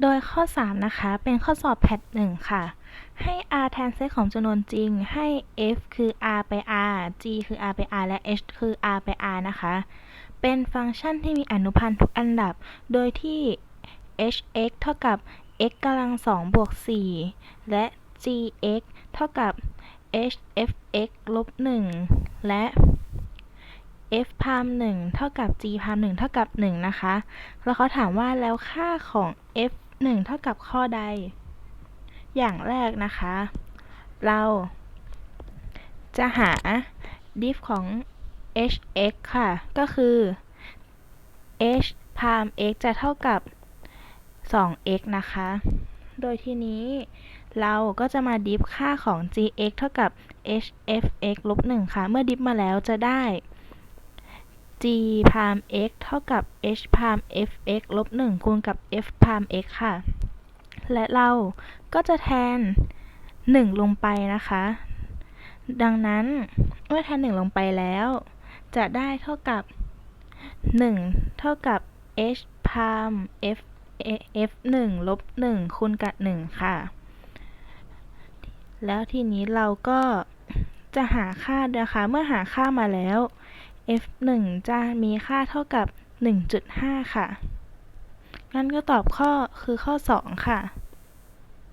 โดยข้อ 3 นะคะ เป็นข้อสอบแพท1ค่ะ ให้ r แทนเซตของจำนวนจริง ให้ f คือ r ไป r g คือ r ไป r และ h คือ r ไป r นะคะ เป็นฟังก์ชันที่มีอนุพันธ์ทุกอันดับ โดยที่ hx เท่ากับ x กำลัง2บวก 4 และ gx เท่ากับ hfx ลบ 1 และ f พาม1เท่ากับ g พาม1เท่ากับ 1 นะคะ แล้วเขาถามว่าแล้วค่าของ f 1 เท่ากับข้อใด อย่างแรกนะคะ เราจะหา diff ของ hx ค่ะ ก็คือ h พาม x จะเท่ากับ 2x นะคะ โดยที่นี้เราก็จะมาดิฟค่าของ gx เท่ากับ hfx ลบ1ค่ะ เมื่อดิฟมาแล้วจะได้ g พาม x เท่ากับ h พาม fx ลบ1คูณกับ f พาม x ค่ะ และเราก็จะแทน 1 ลงไปนะคะ ดังนั้นเมื่อแทน 1 ลงไปแล้ว จะได้เท่ากับ 1 เท่ากับ h พาม f f 1ลบ1คูณกับ 1 ค่ะ แล้วทีนี้เราก็จะหาค่านะคะ เมื่อหาค่ามาแล้ว f 1จะมีค่าเท่ากับ 1.5 ค่ะ งั้นก็ตอบข้อคือข้อ 2 ค่ะ